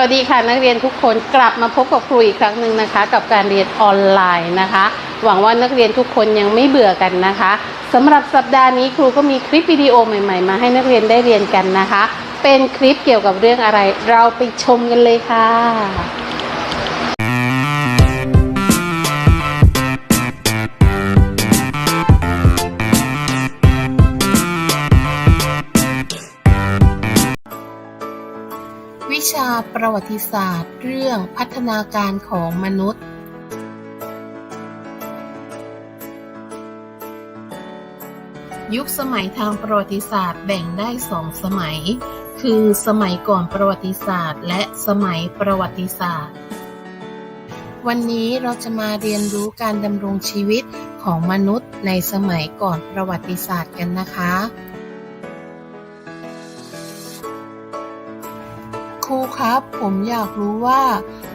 วัสดีค่ะนักเรียนทุกคนกลับมาพบกับครูอีกครั้งหนึ่งนะคะ กับการเรียนออนไลน์นะคะ หวังว่านักเรียนทุกคนยังไม่เบื่อกันนะคะสำหรับสัปดาห์นี้ครูก็มีคลิปวิดีโอใหม่ๆ มาให้นักเรียนได้เรียนกันนะคะ เป็นคลิปเกี่ยวกับเรื่องอะไร เราไปชมกันเลยค่ะ วิชาประวัติศาสตร์ เรื่องพัฒนาการของมนุษย์ยุคสมัยทางประวัติศาสตร์แบ่งได้สองสมัย คือสมัยก่อนประวัติศาสตร์ และสมัยประวัติศาสตร์ วันนี้เราจะมาเรียนรู้การดำรงชีวิตของมนุษย์ในสมัยก่อนประวัติศาสตร์กันนะคะ รูครับ ผมอยากรู้ว่า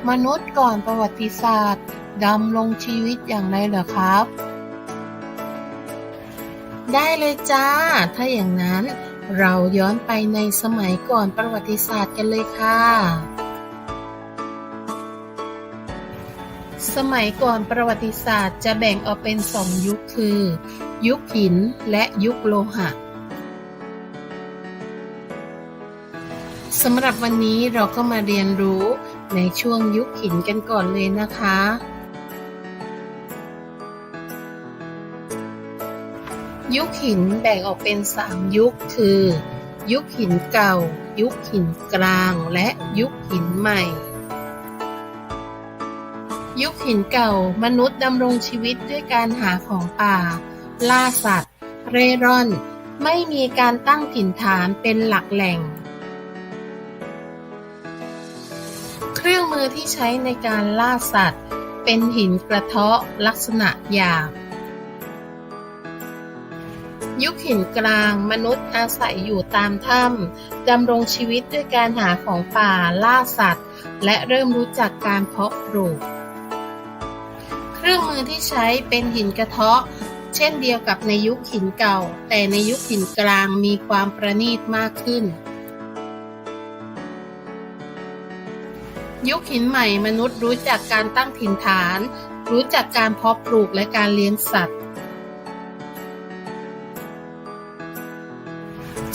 มนุษย์ก่อนประวัติศาสตร์ดำรงชีวิตอย่างไรเหรอครับ ได้เลยจ้า ถ้าอย่างนั้นเราย้อนไปในสมัยก่อนประวัติศาสตร์กันเลยค่ะ สมัยก่อนประวัติศาสตร์จะแบ่งออกเป็นสองยุคคือ ยุคหินและยุคโลหะ สำหรับวันนี้เราก็มาเรียนรู้ในช่วงยุคหินกันก่อนเลยนะคะ ยุคหินแบ่งออกเป็น 3 ยุคคือ ยุคหินเก่า ยุคหินกลางและยุคหินใหม่ ยุคหินเก่ามนุษย์ดำรงชีวิตด้วยการหาของป่า ล่าสัตว์ เร่ร่อน ไม่มีการตั้งถิ่นฐานเป็นหลักแหล่ง รื่องมือที่ใช้ในการล่าสัตว์ เป็นหินกระเทาะลักษณะหยาบ ยุคหินกลางมนุษย์อาศัยอยู่ตามถ้ำดำรงชีวิตด้วยการหาของป่าล่าสัตว์ และเริ่มรู้จักการเพาะปลูก เครื่องมือที่ใช้เป็นหินกระเทาะ เช่นเดียวกับในยุคหินเก่า แต่ในยุคหินกลางมีความประณีตมากขึ้น ยุคหินใหม่มนุษย์รู้จักการตั้งถิ่นฐาน รู้จักการเพาะปลูกและการเลี้ยงสัตว์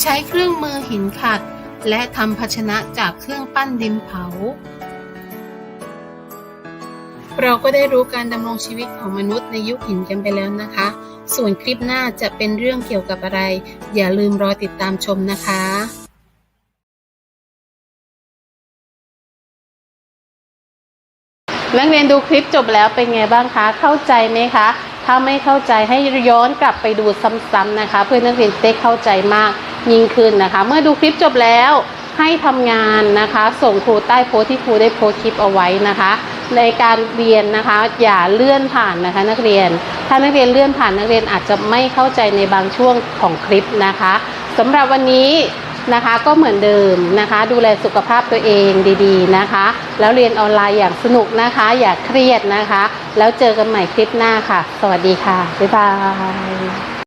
ใช้เครื่องมือหินขัด และทำภาชนะจากเครื่องปั้นดินเผา เราก็ได้รู้การดำรงชีวิตของมนุษย์ในยุคหินกันไปแล้วนะคะ ส่วนคลิปหน้าจะเป็นเรื่องเกี่ยวกับอะไร อย่าลืมรอติดตามชมนะคะ นักเรียนดูคลิปจบแล้วเป็นไงบ้างคะ เข้าใจไหมคะ ถ้าไม่เข้าใจให้ย้อนกลับไปดูซ้ำๆนะคะ เพื่อนักเรียนจะได้เข้าใจมากยิ่งขึ้นนะคะ เมื่อดูคลิปจบแล้วให้ทำงานนะคะ ส่งครูใต้โพสที่ครูได้โพสคลิปเอาไว้นะคะ ในการเรียนนะคะอย่าเลื่อนผ่านนะคะ นักเรียน ถ้านักเรียนเลื่อนผ่านนักเรียนอาจจะไม่เข้าใจในบางช่วงของคลิปนะคะสำหรับวันนี้ นะคะ ก็เหมือนเดิมนะคะ ดูแลสุขภาพตัวเองดีๆนะคะ แล้วเรียนออนไลน์อย่างสนุกนะคะ อย่าเครียดนะคะ แล้วเจอกันใหม่คลิปหน้าค่ะ สวัสดีค่ะ บ๊ายบาย